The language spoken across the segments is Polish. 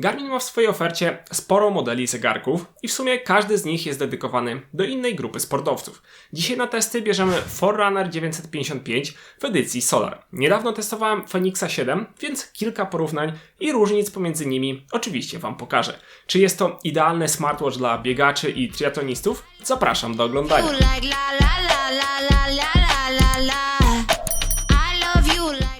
Garmin ma w swojej ofercie sporo modeli zegarków i w sumie każdy z nich jest dedykowany do innej grupy sportowców. Dzisiaj na testy bierzemy Forerunner 955 w edycji Solar. Niedawno testowałem Phoenixa 7, więc kilka porównań i różnic pomiędzy nimi oczywiście Wam pokażę. Czy jest to idealny smartwatch dla biegaczy i triatlonistów? Zapraszam do oglądania.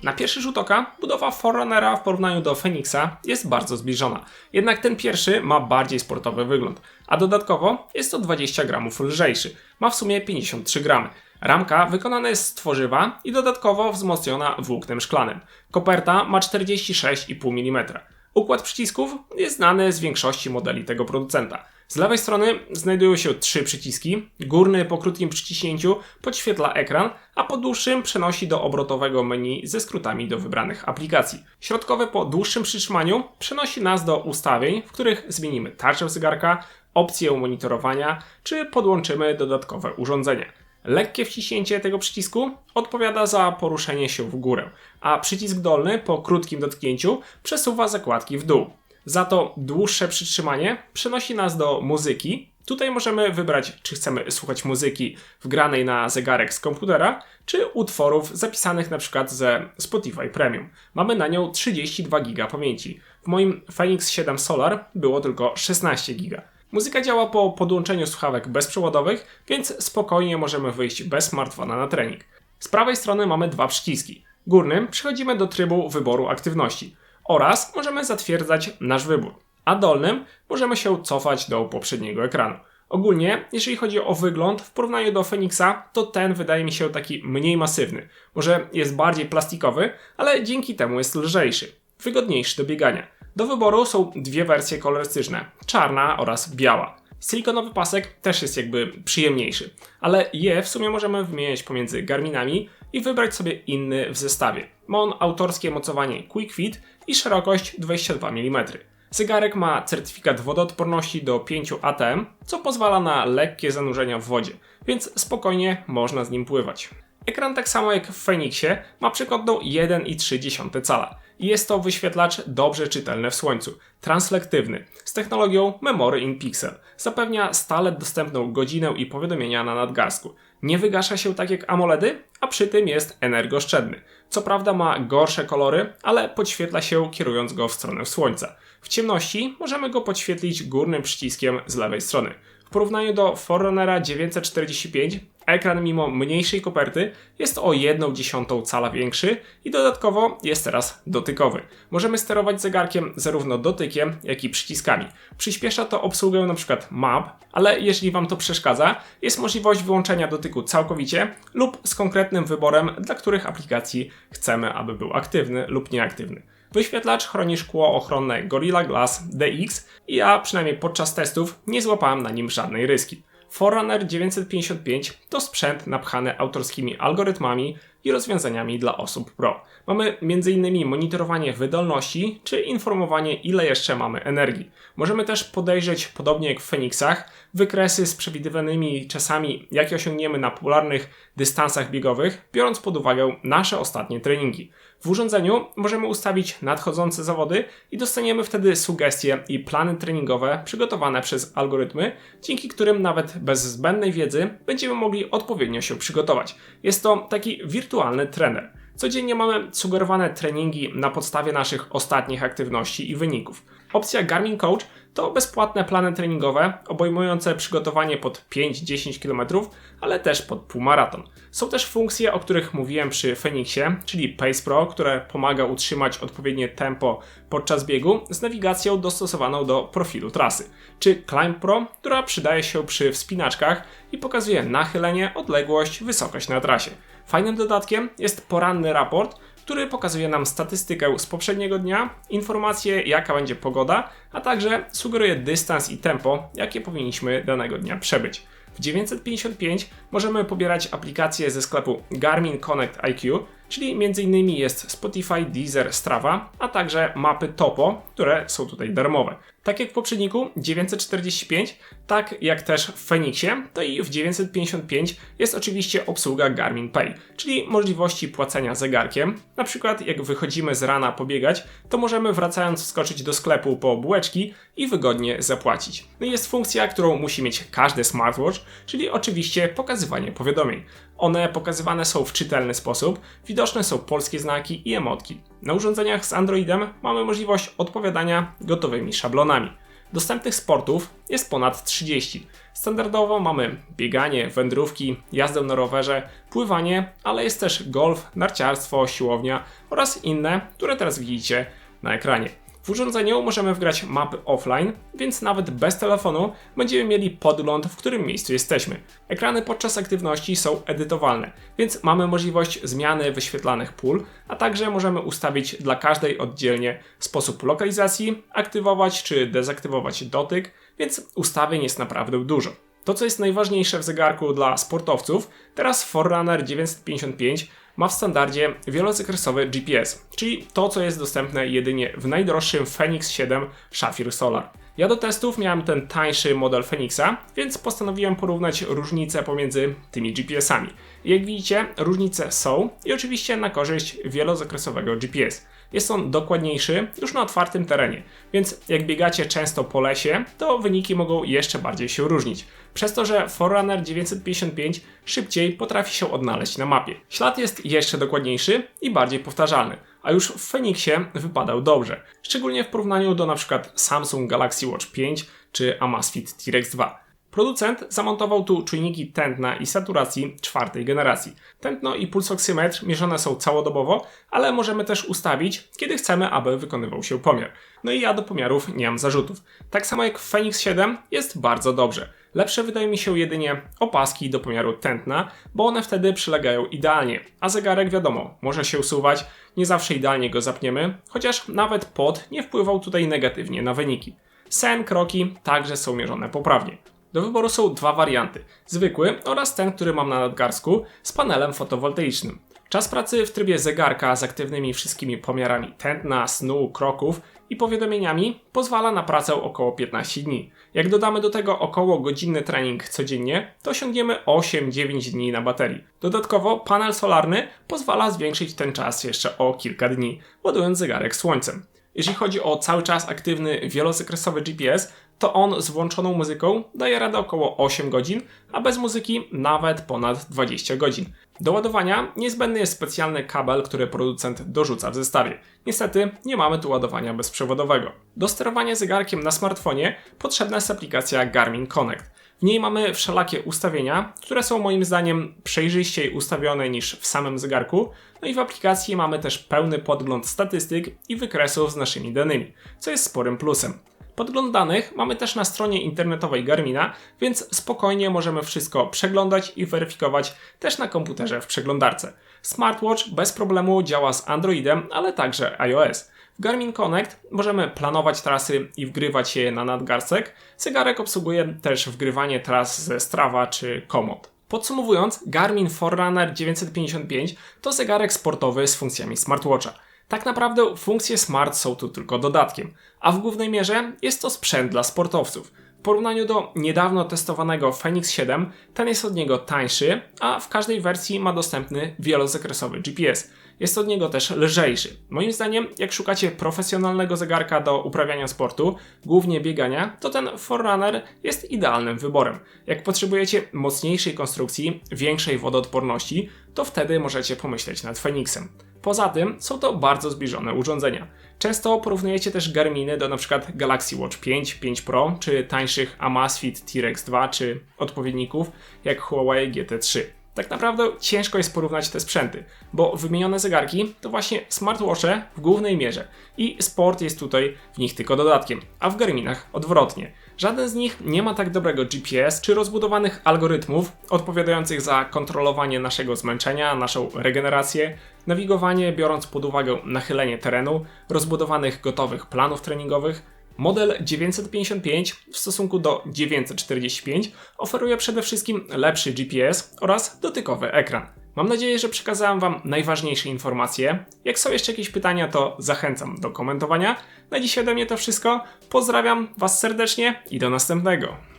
Na pierwszy rzut oka budowa Forerunnera w porównaniu do Phoenixa jest bardzo zbliżona. Jednak ten pierwszy ma bardziej sportowy wygląd, a dodatkowo jest to 20 gramów lżejszy. Ma w sumie 53 gramy. Ramka wykonana jest z tworzywa i dodatkowo wzmocniona włóknem szklanym. Koperta ma 46,5 mm. Układ przycisków jest znany z większości modeli tego producenta. Z lewej strony znajdują się trzy przyciski. Górny po krótkim przyciśnięciu podświetla ekran, a po dłuższym przenosi do obrotowego menu ze skrótami do wybranych aplikacji. Środkowy po dłuższym przytrzymaniu przenosi nas do ustawień, w których zmienimy tarczę zegarka, opcję monitorowania, czy podłączymy dodatkowe urządzenia. Lekkie wciśnięcie tego przycisku odpowiada za poruszenie się w górę, a przycisk dolny po krótkim dotknięciu przesuwa zakładki w dół. Za to dłuższe przytrzymanie przenosi nas do muzyki. Tutaj możemy wybrać, czy chcemy słuchać muzyki wgranej na zegarek z komputera, czy utworów zapisanych na przykład ze Spotify Premium. Mamy na nią 32 GB pamięci. W moim Phoenix 7 Solar było tylko 16 GB. Muzyka działa po podłączeniu słuchawek bezprzewodowych, więc spokojnie możemy wyjść bez smartfona na trening. Z prawej strony mamy dwa przyciski. Górnym przechodzimy do trybu wyboru aktywności oraz możemy zatwierdzać nasz wybór, a dolnym możemy się cofać do poprzedniego ekranu. Ogólnie, jeżeli chodzi o wygląd, w porównaniu do Phoenixa, to ten wydaje mi się taki mniej masywny. Może jest bardziej plastikowy, ale dzięki temu jest lżejszy, wygodniejszy do biegania. Do wyboru są dwie wersje kolorystyczne: czarna oraz biała. Silikonowy pasek też jest jakby przyjemniejszy, ale je w sumie możemy wymieniać pomiędzy Garminami i wybrać sobie inny w zestawie. Ma on autorskie mocowanie Quick Fit i szerokość 22 mm. Zegarek ma certyfikat wodoodporności do 5 ATM, co pozwala na lekkie zanurzenia w wodzie, więc spokojnie można z nim pływać. Ekran tak samo jak w Phoenixie ma przekątną 1,3 cala jest to wyświetlacz dobrze czytelny w słońcu, translektywny, z technologią Memory in Pixel. Zapewnia stale dostępną godzinę i powiadomienia na nadgarstku. Nie wygasza się tak jak AMOLEDy, a przy tym jest energooszczędny. Co prawda ma gorsze kolory, ale podświetla się kierując go w stronę słońca. W ciemności możemy go podświetlić górnym przyciskiem z lewej strony. W porównaniu do Forerunnera 945 ekran mimo mniejszej koperty jest o 1,1 cala większy i dodatkowo jest teraz dotykowy. Możemy sterować zegarkiem zarówno dotykiem, jak i przyciskami. Przyspiesza to obsługę np. map, ale jeżeli Wam to przeszkadza, jest możliwość wyłączenia dotyku całkowicie lub z konkretnym wyborem, dla których aplikacji chcemy, aby był aktywny lub nieaktywny. Wyświetlacz chroni szkło ochronne Gorilla Glass DX i ja przynajmniej podczas testów nie złapałem na nim żadnej ryski. Forerunner 955 to sprzęt napchany autorskimi algorytmami i rozwiązaniami dla osób pro. Mamy m.in. monitorowanie wydolności czy informowanie ile jeszcze mamy energii. Możemy też podejrzeć, podobnie jak w Phoenixach, wykresy z przewidywanymi czasami, jakie osiągniemy na popularnych dystansach biegowych, biorąc pod uwagę nasze ostatnie treningi. W urządzeniu możemy ustawić nadchodzące zawody i dostaniemy wtedy sugestie i plany treningowe przygotowane przez algorytmy, dzięki którym nawet bez zbędnej wiedzy będziemy mogli odpowiednio się przygotować. Jest to taki wirtualny trener. Codziennie mamy sugerowane treningi na podstawie naszych ostatnich aktywności i wyników. Opcja Garmin Coach to bezpłatne plany treningowe obejmujące przygotowanie pod 5-10 km, ale też pod półmaraton. Są też funkcje, o których mówiłem przy Phoenixie, czyli Pace Pro, które pomaga utrzymać odpowiednie tempo podczas biegu z nawigacją dostosowaną do profilu trasy, czy Climb Pro, która przydaje się przy wspinaczkach i pokazuje nachylenie, odległość, wysokość na trasie. Fajnym dodatkiem jest poranny raport, który pokazuje nam statystykę z poprzedniego dnia, informacje jaka będzie pogoda, a także sugeruje dystans i tempo, jakie powinniśmy danego dnia przebyć. W 955 możemy pobierać aplikacje ze sklepu Garmin Connect IQ, czyli m.in. jest Spotify, Deezer, Strava, a także mapy Topo, które są tutaj darmowe. Tak jak w poprzedniku 945, tak jak też w Phoenixie, to i w 955 jest oczywiście obsługa Garmin Pay, czyli możliwości płacenia zegarkiem. Na przykład jak wychodzimy z rana pobiegać, to możemy wracając wskoczyć do sklepu po bułeczki i wygodnie zapłacić. No i jest funkcja, którą musi mieć każdy smartwatch, czyli oczywiście pokazywanie powiadomień. One pokazywane są w czytelny sposób, widoczne są polskie znaki i emotki. Na urządzeniach z Androidem mamy możliwość odpowiadania gotowymi szablonami. Dostępnych sportów jest ponad 30. Standardowo mamy bieganie, wędrówki, jazdę na rowerze, pływanie, ale jest też golf, narciarstwo, siłownia oraz inne, które teraz widzicie na ekranie. W urządzeniu możemy wgrać mapy offline, więc nawet bez telefonu będziemy mieli podgląd, w którym miejscu jesteśmy. Ekrany podczas aktywności są edytowalne, więc mamy możliwość zmiany wyświetlanych pól, a także możemy ustawić dla każdej oddzielnie sposób lokalizacji, aktywować czy dezaktywować dotyk, więc ustawień jest naprawdę dużo. To, co jest najważniejsze w zegarku dla sportowców, teraz Forerunner 955 ma w standardzie wielozakresowy GPS, czyli to, co jest dostępne jedynie w najdroższym Phoenix 7 Sapphire Solar. Ja do testów miałem ten tańszy model Phoenixa, więc postanowiłem porównać różnice pomiędzy tymi GPS-ami. Jak widzicie, różnice są i oczywiście na korzyść wielozakresowego GPS. Jest on dokładniejszy już na otwartym terenie, więc jak biegacie często po lesie, to wyniki mogą jeszcze bardziej się różnić. Przez to, że Forerunner 955 szybciej potrafi się odnaleźć na mapie. Ślad jest jeszcze dokładniejszy i bardziej powtarzalny, a już w Phoenixie wypadał dobrze, szczególnie w porównaniu do np. Samsung Galaxy Watch 5 czy Amazfit T-Rex 2. Producent zamontował tu czujniki tętna i saturacji czwartej generacji. Tętno i pulsoksymetr mierzone są całodobowo, ale możemy też ustawić, kiedy chcemy, aby wykonywał się pomiar. No i ja do pomiarów nie mam zarzutów. Tak samo jak w Phoenix 7 jest bardzo dobrze. Lepsze wydaje mi się jedynie opaski do pomiaru tętna, bo one wtedy przylegają idealnie, a zegarek wiadomo, może się usuwać, nie zawsze idealnie go zapniemy, chociaż nawet pod nie wpływał tutaj negatywnie na wyniki. Sen, kroki także są mierzone poprawnie. Do wyboru są dwa warianty: zwykły oraz ten, który mam na nadgarsku z panelem fotowoltaicznym. Czas pracy w trybie zegarka z aktywnymi wszystkimi pomiarami tętna, snu, kroków i powiadomieniami pozwala na pracę około 15 dni. Jak dodamy do tego około godzinny trening codziennie, to osiągniemy 8-9 dni na baterii. Dodatkowo panel solarny pozwala zwiększyć ten czas jeszcze o kilka dni, ładując zegarek słońcem. Jeśli chodzi o cały czas aktywny wielozakresowy GPS, to on z włączoną muzyką daje radę około 8 godzin, a bez muzyki nawet ponad 20 godzin. Do ładowania niezbędny jest specjalny kabel, który producent dorzuca w zestawie. Niestety nie mamy tu ładowania bezprzewodowego. Do sterowania zegarkiem na smartfonie potrzebna jest aplikacja Garmin Connect. W niej mamy wszelakie ustawienia, które są moim zdaniem przejrzyściej ustawione niż w samym zegarku. No i w aplikacji mamy też pełny podgląd statystyk i wykresów z naszymi danymi, co jest sporym plusem. Podgląd danych mamy też na stronie internetowej Garmina, więc spokojnie możemy wszystko przeglądać i weryfikować też na komputerze w przeglądarce. Smartwatch bez problemu działa z Androidem, ale także iOS. W Garmin Connect możemy planować trasy i wgrywać je na nadgarstek. Zegarek obsługuje też wgrywanie tras ze Strava czy Komoot. Podsumowując, Garmin Forerunner 955 to zegarek sportowy z funkcjami smartwatcha. Tak naprawdę funkcje smart są tu tylko dodatkiem, a w głównej mierze jest to sprzęt dla sportowców. W porównaniu do niedawno testowanego Phoenix 7, ten jest od niego tańszy, a w każdej wersji ma dostępny wielozakresowy GPS. Jest od niego też lżejszy. Moim zdaniem, jak szukacie profesjonalnego zegarka do uprawiania sportu, głównie biegania, to ten Forerunner jest idealnym wyborem. Jak potrzebujecie mocniejszej konstrukcji, większej wodoodporności, to wtedy możecie pomyśleć nad Phoenixem. Poza tym są to bardzo zbliżone urządzenia. Często porównujecie też Garminy do np. Galaxy Watch 5, 5 Pro, czy tańszych Amazfit T-Rex 2, czy odpowiedników jak Huawei GT3. Tak naprawdę ciężko jest porównać te sprzęty, bo wymienione zegarki to właśnie smartwatche w głównej mierze i sport jest tutaj w nich tylko dodatkiem, a w Garminach odwrotnie. Żaden z nich nie ma tak dobrego GPS czy rozbudowanych algorytmów odpowiadających za kontrolowanie naszego zmęczenia, naszą regenerację, nawigowanie biorąc pod uwagę nachylenie terenu, rozbudowanych gotowych planów treningowych. Model 955 w stosunku do 945 oferuje przede wszystkim lepszy GPS oraz dotykowy ekran. Mam nadzieję, że przekazałem Wam najważniejsze informacje. Jak są jeszcze jakieś pytania, to zachęcam do komentowania. Na dzisiaj ode mnie to wszystko. Pozdrawiam Was serdecznie i do następnego.